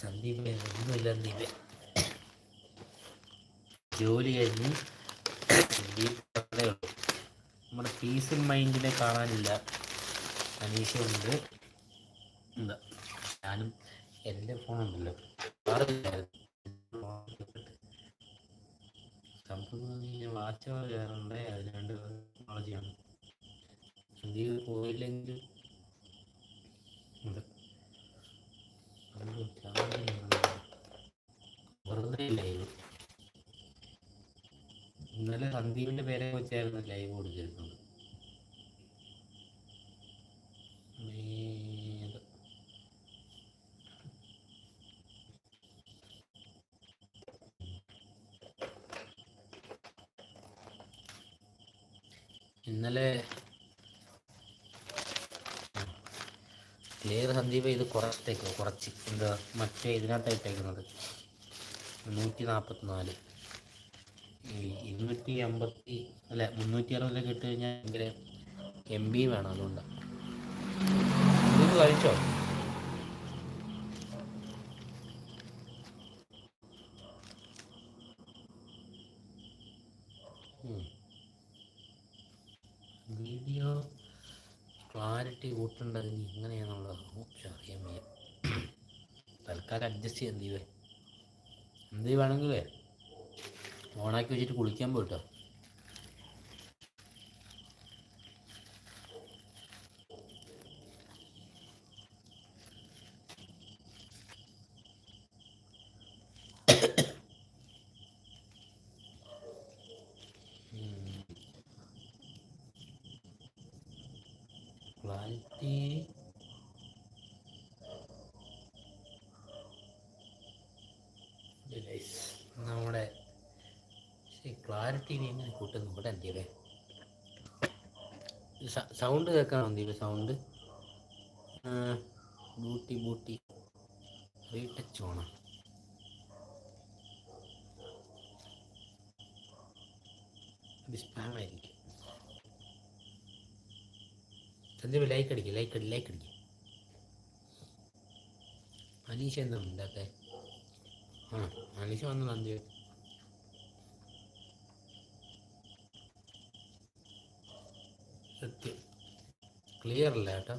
സന്ദീപ് ഒന്നുമില്ല സന്ദീപ് ജോലി കഴിഞ്ഞ് നമ്മുടെ പീസ് പീസും മൈൻഡിനെ കാണാനില്ല. അനീഷയുണ്ട്. എന്താ ഞാനും എന്റെ ഫോണുണ്ടല്ലോ. സംഭവം വാച്ച് കയറണ്ടേ? അതിനുണ്ട് ടെക്നോളജിയാണ് സന്ദീപ് പോയില്ലെങ്കിൽ ലൈവ് ഇന്നലെ സന്ദീപിന്റെ പേരെ വെച്ചായിരുന്നു ലൈവ് കൊടുത്തിരുന്നത്? ഇന്നലെ ക്ലിയർ സന്ദീപ് ഇത് കുറച്ചേക്കോ കുറച്ച് എന്താ മറ്റേ ഇതിനകത്ത് ഇട്ടേക്കുന്നത് നൂറ്റി നാൽപ്പത്തിനാല് ഈ ഇരുന്നൂറ്റി അമ്പത്തി അല്ല മുന്നൂറ്റി അറുപതിലൊക്കെ ഇട്ട് കഴിഞ്ഞാൽ ഭയങ്കര എം ബി വേണം അതുകൊണ്ടാണ് ഇത് കഴിച്ചോ. വീഡിയോ ക്ലാരിറ്റി കൂട്ടേണ്ടത് എങ്ങനെയാണെന്നുള്ളത് അറിയാൻ തൽക്കാലം അഡ്ജസ്റ്റ് ചെയ്യാൻ ദീപേ. എന്ത് വേണമെങ്കിലേ? ഓണാക്കി വെച്ചിട്ട് കുളിക്കാൻ പോയിട്ടോ. ക്ലാരിറ്റി നമ്മുടെ ക്ലാരിറ്റി എങ്ങനെ കൂട്ടുന്നു? ഇവിടെ എന്തിയല്ലേ സൗണ്ട് കേൾക്കാണോ എന്തിയ സൗണ്ട് ബൂട്ടി ബൂട്ടി. റീടച്ച് ഓണം സന്ദീപ് ലൈക്ക് അടിക്കും ലൈക്ക് അടി ലൈക്ക് അടിക്കും. അനീഷ എന്താ ഉണ്ടാക്കേ ആ അനീഷ വന്നു സന്ദീപ് സത്യം ക്ലിയർ അല്ല കേട്ടോ